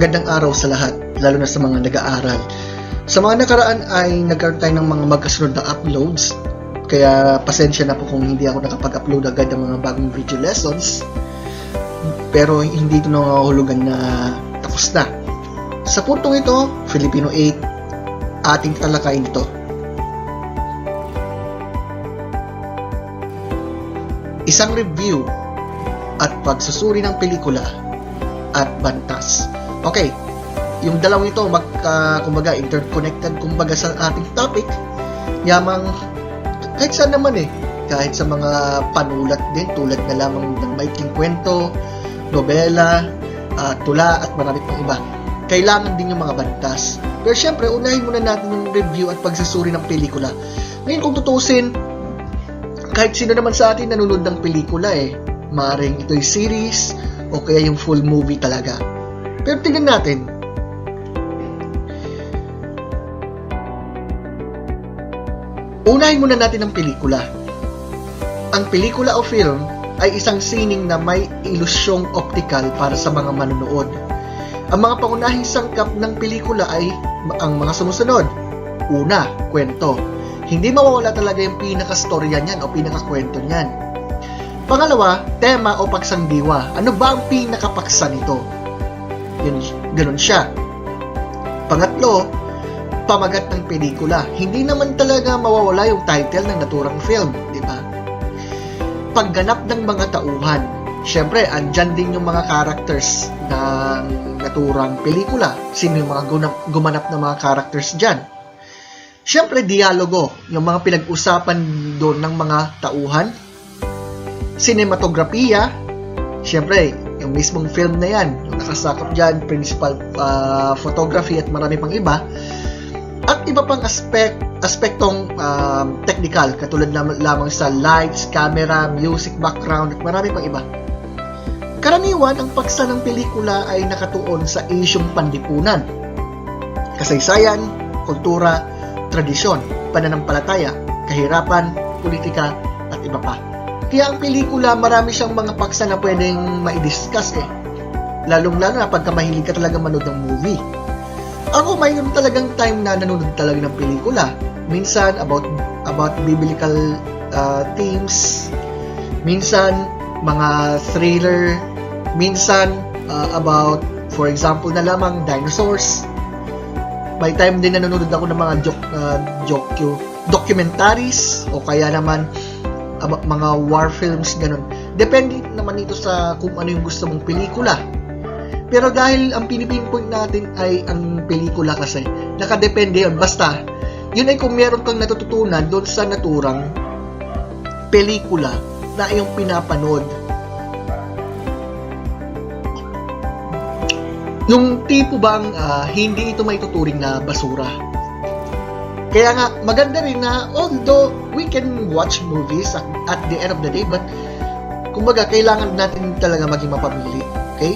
Magandang araw sa lahat, lalo na sa mga nag-aaral. Sa mga nakaraan ay nagkaroon tayo ng mga magkasunod na uploads. Kaya pasensya na po kung hindi ako nakapag-upload agad ng mga bagong video lessons. Pero hindi ito nangahulugan na tapos na. Sa puntong ito, Filipino 8, ating talakayin ito. Isang review at pagsusuri ng pelikula at bantas. Okay, yung dalawang ito magka, kumbaga, interconnected kumbaga sa ating topic. Yamang, kahit saan naman eh, kahit sa mga panulat din, tulad na lamang ng maikling kwento, nobela, ah, tula, at marami pang iba. Kailangan din yung mga bantas. Pero syempre, unahin muna natin yung review at pagsusuri ng pelikula. Ngayon, kung tutusin, kahit sino naman sa atin nanonood ng pelikula eh. Maring ito'y series o kaya yung full movie talaga. Pero tingnan natin. Unahin muna natin ang pelikula. Ang pelikula o film ay isang sining na may ilusyong optical para sa mga manonood. Ang mga pangunahing sangkap ng pelikula ay ang mga sumusunod. Una, kwento. Hindi mawawala talaga yung pinaka-storya niyan o pinaka-kwento niyan. Pangalawa, tema o paksangdiwa. Ano ba ang pinakapaksa nito? Yun, ganun siya. Pangatlo, pamagat ng pelikula. Hindi naman talaga mawawala yung title ng naturang film, di ba? Pagganap ng mga tauhan. Siyempre, andyan din yung mga characters ng naturang pelikula. Sino yung mga gumanap ng mga characters dyan? Siyempre, dialogo. Yung mga pinag-usapan doon ng mga tauhan. Cinematografiya. Siyempre, yung mismong film na yan. Yung nakasakop dyan, principal ah, photography at marami pang iba. At iba pang aspect, aspektong um, technical, katulad lam- lamang sa lights, camera, music background, at marami pang iba. Karaniwan, ang paksa ng pelikula ay nakatuon sa isyong panlipunan, kasaysayan, kultura, tradisyon, pananampalataya, kahirapan, politika, at iba pa. Kaya ang pelikula, marami siyang mga paksa na pwedeng ma-discuss eh. Lalong-lalo na pagka mahilig ka talaga manood ng movie. Ako mayroon talagang time na nanonood talaga ng pelikula. Minsan about about biblical uh, themes, minsan mga thriller, minsan uh, about for example na lamang dinosaurs. May time din na nanonood ako ng mga joke, uh, joke documentaries o kaya naman aba- mga war films ganun. Depende naman ito sa kung ano yung gusto mong pelikula. Pero dahil ang pinipinpoint natin ay ang pelikula kasi, nakadepende yun. Basta, yun ay kung meron kang natututunan doon sa naturang pelikula na iyong pinapanood. Yung tipo bang ah, hindi ito may tuturing na basura. Kaya nga, maganda rin na although we can watch movies at, at the end of the day, but kumbaga, kailangan natin talaga maging mapamili. Okay?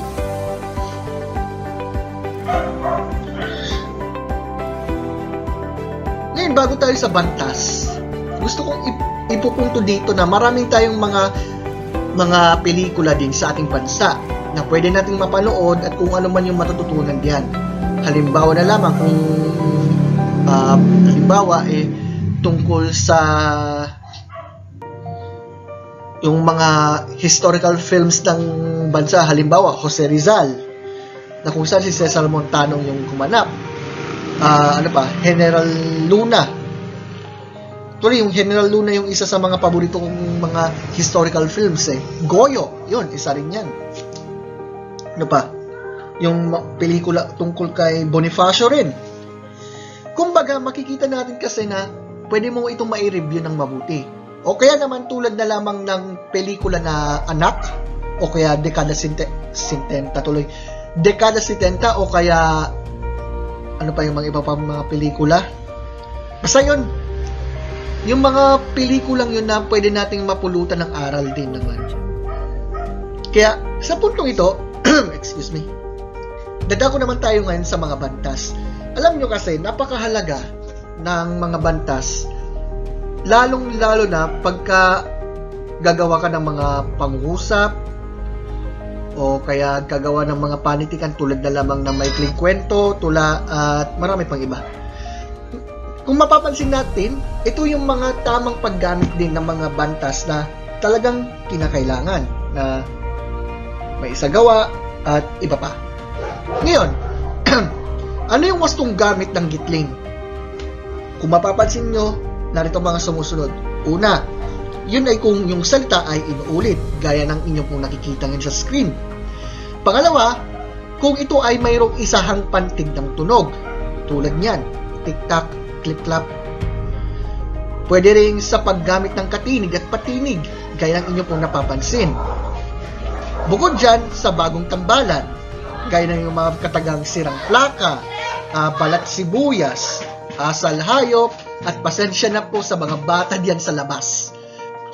Ngayon, bago tayo sa bantas, gusto kong ip- ipupunto dito na maraming tayong mga mga pelikula din sa ating bansa na pwede nating mapanood at kung ano man yung matututunan diyan. Halimbawa na lamang kung ah, halimbawa eh tungkol sa yung mga historical films ng bansa halimbawa Jose Rizal na kung saan si Cesar Montano yung kumanap Ah, ano pa General Luna Actually, yung General Luna yung isa sa mga paborito kong mga historical films eh. Goyo, yun, isa rin yan. Ano pa? Yung pelikula tungkol kay Bonifacio rin. Kumbaga, makikita natin kasi na pwede mo itong mai-review ng mabuti. O kaya naman tulad na lamang ng pelikula na Anak, o kaya Dekada 70 tuloy. Dekada 70 o kaya ano pa yung mga iba pa mga pelikula. Basta yun, yung mga pelikulang yun na pwede nating mapulutan ng aral din naman. Kaya, sa puntong ito, excuse me, dadako naman tayo ngayon sa mga bantas. Alam nyo kasi, napakahalaga ng mga bantas, lalong-lalo na pagka gagawa ka ng mga pangusap, o kaya gagawa ng mga panitikan tulad na lamang ng maikling kwento, tula at marami pang iba. Kung mapapansin natin, ito yung mga tamang paggamit din ng mga bantas na talagang kinakailangan na may isagawa at iba pa. Ngayon, ano yung wastong gamit ng gitling? Kung mapapansin nyo, narito mga sumusunod. Una, yun ay kung yung salita ay inuulit, gaya ng inyong pong nakikita ngayon sa screen. Pangalawa, kung ito ay mayroong isahang pantig ng tunog, tulad niyan, tik-tak, clip-clap. Pwede rin sa paggamit ng katinig at patinig, gaya ng inyong pong napapansin. Bukod dyan, sa bagong tambalan, gaya ng mga katagang sirang plaka, ah, balat sibuyas, asal hayop, at pasensya na po sa mga bata diyan sa labas.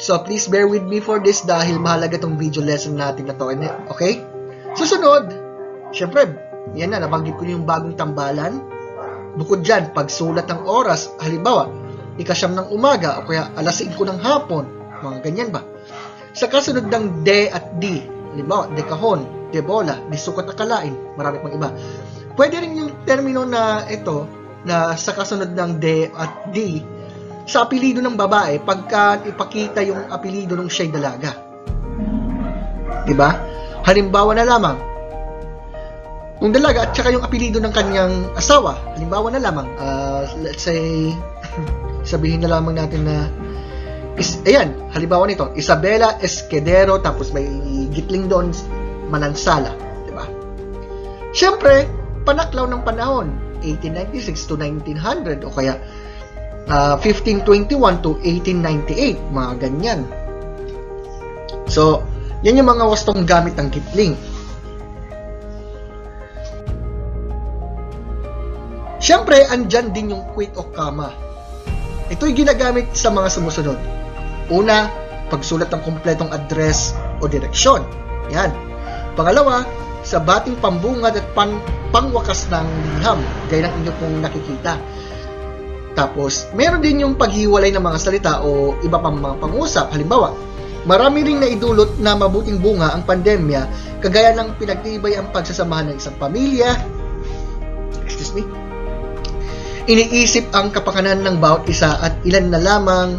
So please bear with me for this dahil mahalaga tong video lesson natin na to. Okay? Susunod, syempre, yan na, nabanggit ko yung bagong tambalan. Bukod dyan, pagsulat ng oras, halimbawa, ikasyam ng umaga o kaya alas 5 ng hapon, mga ganyan ba? Sa kasunod ng de at di, halimbawa, dekahon, debola, disukot na kalain, marami pang iba. Pwede rin yung termino na ito, na sa kasunod ng de at di, sa apelido ng babae, pagka ipakita yung apelido ng siya'y dalaga. Diba? Halimbawa na lamang, yung dalaga at saka yung apelido ng kanyang asawa, halimbawa na lamang, ah, let's say, sabihin na lamang natin na, is, ayan, halimbawa nito, Isabela Escudero, tapos may gitling doon, Manansala, di ba? Siyempre, panaklaw ng panahon, 1896 to 1900, o kaya ah, 1521 to 1898, mga ganyan. So, yan yung mga wastong gamit ng gitling. Siyempre, andyan din yung quit o comma. Ito'y ginagamit sa mga sumusunod. Una, pagsulat ng kumpletong address o direksyon. Yan. Pangalawa, sa bating pambungad at pan, pangwakas ng liham, gaya ng inyo pong nakikita. Tapos, meron din yung paghiwalay ng mga salita o iba pang mga pangusap. Halimbawa, marami ring naidulot na mabuting bunga ang pandemya, kagaya ng pinagtibay ang pagsasamahan ng isang pamilya, excuse me, iniisip ang kapakanan ng bawat isa at ilan na lamang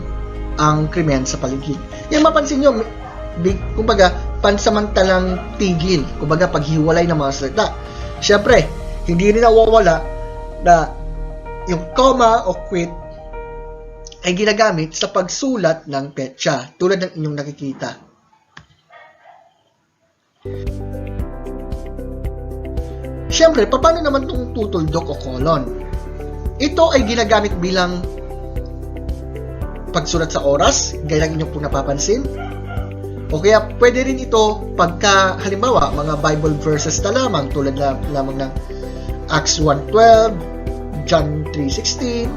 ang krimen sa paligid. Yan mapansin nyo, big, kumbaga, pansamantalang tigil, kumbaga paghiwalay ng mga salita. Siyempre, hindi rin nawawala na yung comma o quit ay ginagamit sa pagsulat ng petsa tulad ng inyong nakikita. Siyempre, paano naman itong tutuldok o colon? Ito ay ginagamit bilang pagsulat sa oras, gaya ng inyong pong napapansin. O kaya pwede rin ito pagka, halimbawa, mga Bible verses na lamang, tulad na lamang ng Acts 1.12, John 3.16,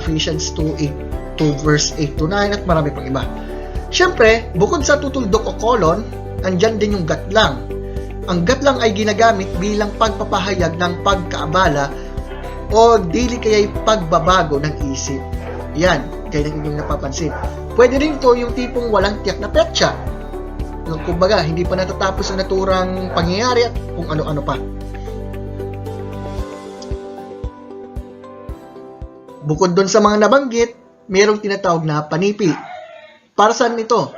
Ephesians 2, 8, 2 verse 8 to 9, at marami pang iba. Siyempre, bukod sa tutuldok o colon, andyan din yung gatlang. Ang gatlang ay ginagamit bilang pagpapahayag ng pagkaabala o dili kaya'y pagbabago ng isip. Yan, kaya nang inyong napapansin. Pwede rin to yung tipong walang tiyak na petsa. Yung Kumbaga, hindi pa natatapos ang naturang pangyayari at kung ano-ano pa. Bukod doon sa mga nabanggit, mayroong tinatawag na panipi. Para saan ito?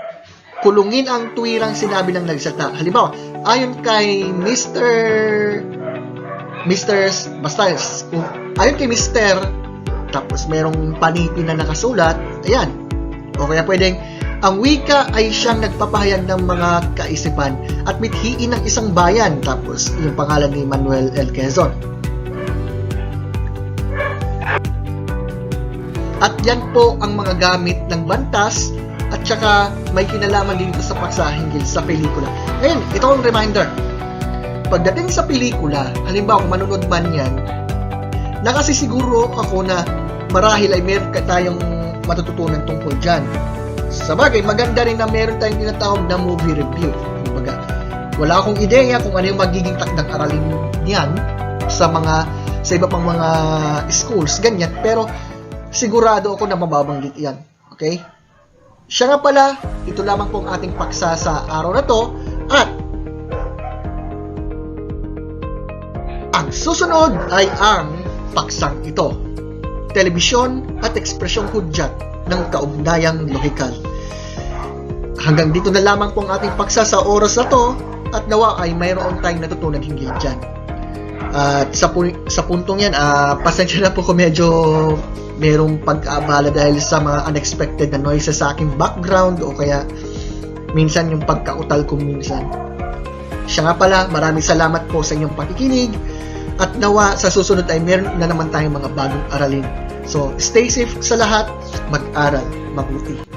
Kulungin ang tuwirang sinabi ng nagsalita. Halimbawa, ayon kay Mr. Mr. Basta, ayon kay Mr. Tapos merong panipi na nakasulat, ayan. O kaya pwedeng, ang wika ay siyang nagpapahayag ng mga kaisipan at mithiin ng isang bayan. Tapos yung pangalan ni Manuel L. Quezon. At yan po ang mga gamit ng bantas at saka may kinalaman din ito sa pagsahinggil sa pelikula. Ngayon, ito ang reminder. Pagdating sa pelikula, halimbawa kung manonood man yan, nakasisiguro ako na marahil ay meron tayong matututunan tungkol dyan. Sa bagay, maganda rin na meron tayong tinatawag na movie review. Kumbaga, wala akong ideya kung ano yung magiging takdang aralin niyan sa mga sa iba pang mga schools, ganyan. Pero sigurado ako na mababanggit yan. Okay? Siya nga pala, ito lamang pong ating paksa sa araw na to at ang susunod ay ang paksang ito. Telebisyon at ekspresyong hudyat ng kaugnayang lohikal. Hanggang dito na lamang po ang ating paksa sa oras na to at nawa ay mayroon tayong natutunan hinggil dyan. At sa, pu- sa puntong yan, ah, pasensya na po kung medyo merong pag-aabala dahil sa mga unexpected na noises sa aking background o kaya minsan yung pagkautal ko minsan. Siya nga pala, maraming salamat po sa inyong pakikinig at nawa sa susunod ay meron na naman tayong mga bagong aralin. So, stay safe sa lahat, mag-aral, mabuti.